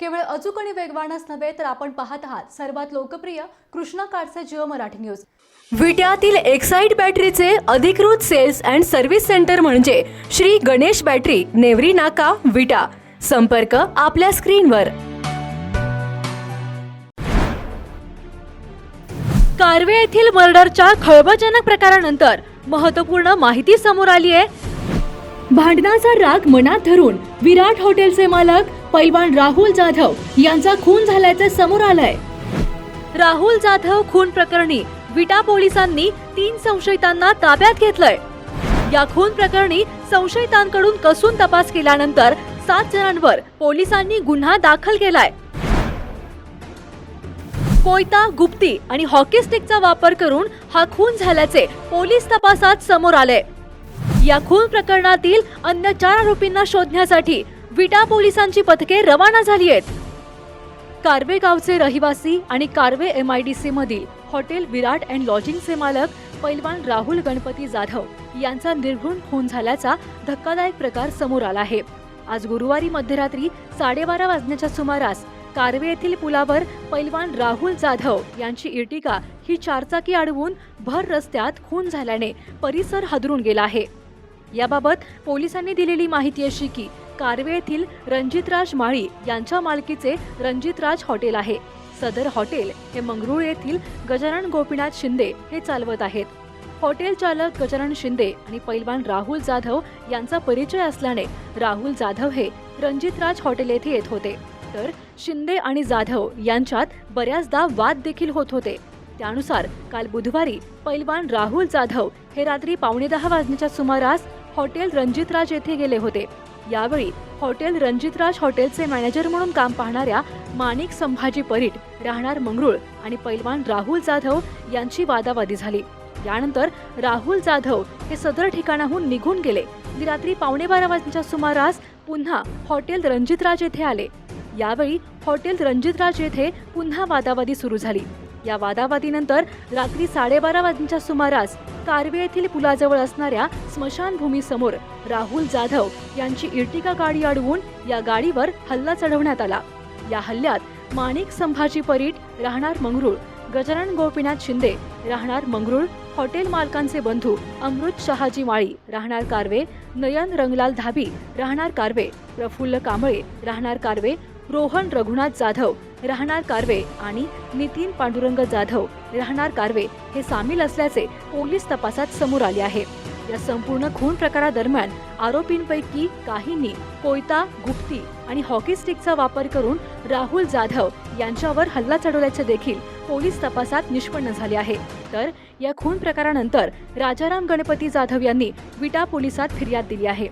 केवळ अचूक आणि वेगवानच नव्हे तर आपण पाहत आहात सर्वात लोकप्रिय कृष्णा काडचे जिओ मराठी न्यूज. विट्यातील एक्साइड बॅटरीचे अधिकृत सेल्स अँड सर्व्हिस सेंटर म्हणजे श्री गणेश बॅटरी नेवरी नाका विटा. संपर्क आपल्या स्क्रीनवर. कारवे येथील मर्डरच्या खळबळजनक प्रकारानंतर महत्त्वपूर्ण माहिती समोर आली आहे. भांडणाचा राग मनात धरून विराट हॉटेलचे मालक पैलवान राहुल जाधव यांचा खून झाल्याचे समोर आलंय. राहुल जाधव खून प्रकरणी विटा पोलिसांनी तीन संशयितांना ताब्यात घेतलंय. या खून प्रकरणी संशयितांकडून कसून तपास केल्यानंतर सात जणांवर पोलिसांनी गुन्हा दाखल केलाय. कोयता गुप्ती आणि हॉकी स्टिकचा वापर करून हा खून झाल्याचे पोलीस तपासात समोर आले या खून प्रकरणातील अन्य चार आरोपींना शोधण्यासाठी विटा पोलिसांची पथके रवाना झाली आहेत. कार्वे गावचे रहिवासी आणि Karve M I D C मधील हॉटेल विराट अँड लॉजिंगचे मालक पैलवान राहुल गणपती जाधव यांचा निर्घृण खून झाल्याचा धक्कादायक प्रकार समोर आला आहे. आज गुरुवारी मध्यरात्री साडेबारा वाजण्याच्या सुमारास कारवे येथील पुलावर पैलवान राहुल जाधव यांची इर्टिका ही चारचाकी अडवून भर रस्त्यात खून झाल्याने परिसर हादरून गेला आहे. याबाबत पोलिसांनी दिलेली माहिती अशी की कारवे येथील रणजितराज माळी यांच्या मालकीचे रणजितराज हॉटेल आहे. सदर हॉटेल हे मंगरुळ येथील गजानन गोपीनाथ शिंदे हे चालवत आहेत. हॉटेल चालक गजानन शिंदे आणि पैलवान राहुल जाधव यांचा परिचय असल्याने राहुल जाधव हे रणजितराज हॉटेल येथे येत होते. तर शिंदे आणि जाधव यांच्यात बऱ्याचदा वाद देखील होत होते. त्यानुसार काल बुधवारी पैलवान राहुल जाधव हे रात्री पावणे दहा वाजण्याच्या सुमारास हॉटेल रणजितराज येथे गेले होते. यावेळी हॉटेल रणजितराज हॉटेलचे मॅनेजर म्हणून काम पाहणाऱ्या माणिक संभाजी परीट राहणार मंगरुळ आणि पैलवान राहुल जाधव यांची वादावादी झाली. यानंतर राहुल जाधव हे सदर ठिकाणाहून निघून गेले. रात्री पावणे बारा वाजण्याच्या सुमारास पुन्हा हॉटेल रणजितराज येथे आले. यावेळी हॉटेल रणजितराज येथे पुन्हा वादावादी सुरू झाली. या वादावादीनंतर रात्री साडेबारा वाजेच्या सुमारास कारवे येथील पुलाजवळ असणाऱ्या स्मशानभूमीसमोर राहुल जाधव यांची इर्टिका गाडी अडवून या गाडीवर हल्ला चढवण्यात आला. या हल्ल्यात माणिक संभाजी परीट राहणार मंगरुळ गजानन गोपीनाथ शिंदे राहणार मंगरुळ हॉटेल मालकांचे बंधू अमृत शहाजी माळी राहणार कारवे नयन रंगलाल धाबी राहणार कारवे प्रफुल्ल कांबळे राहणार कारवे रोहन रघुनाथ जाधव राहणार कारवे आणि नितीन पांडुरंग जाधव राहणार कारवे हे सामील असल्याचे पोलीस तपासात समोर आले आहे. या संपूर्ण खून प्रकारादरम्यान आरोपींपैकी काहींनी कोयता गुप्ती आणि हॉकी स्टिकचा वापर करून राहुल जाधव यांच्यावर हल्ला चढवल्याचे देखील पोलीस तपासात निष्पन्न झाले आहे. तर या खून प्रकारानंतर राजाराम गणपती जाधव यांनी विटा पोलिसात फिर्याद दिली आहे.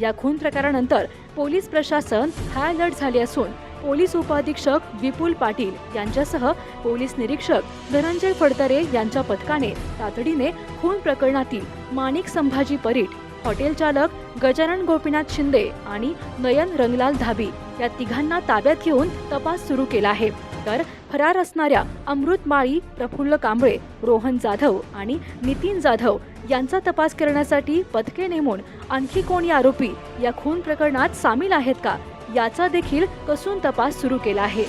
या खून प्रकारानंतर पोलीस प्रशासन हाय अलर्ट झाले असून पोलीस उपाधीक्षक विपुल पाटील यांच्यासह पोलीस निरीक्षक धनंजय फडतरे यांच्या पथकाने तातडीने खून प्रकरणातील माणिक संभाजी परीट हॉटेल चालक गजानन गोपीनाथ शिंदे आणि नयन रंगलाल धाबी या तिघांना ताब्यात घेऊन तपास सुरू केला आहे. तर फरार असणाऱ्या अमृत माळी प्रफुल्ल कांबळे रोहन जाधव आणि नितीन जाधव यांचा तपास करण्यासाठी पथके नेमून आणखी कोणी आरोपी या खून प्रकरणात सामील आहेत का? याचा देखील कसून तपास सुरू केला आहे.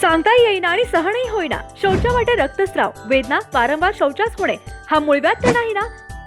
सांगता येईना आणि सहनही होईना. शौचा वाटे रक्तस्राव. वेदना वारंवार शौचास होणे. हा मूळव्याध तर नाही ना?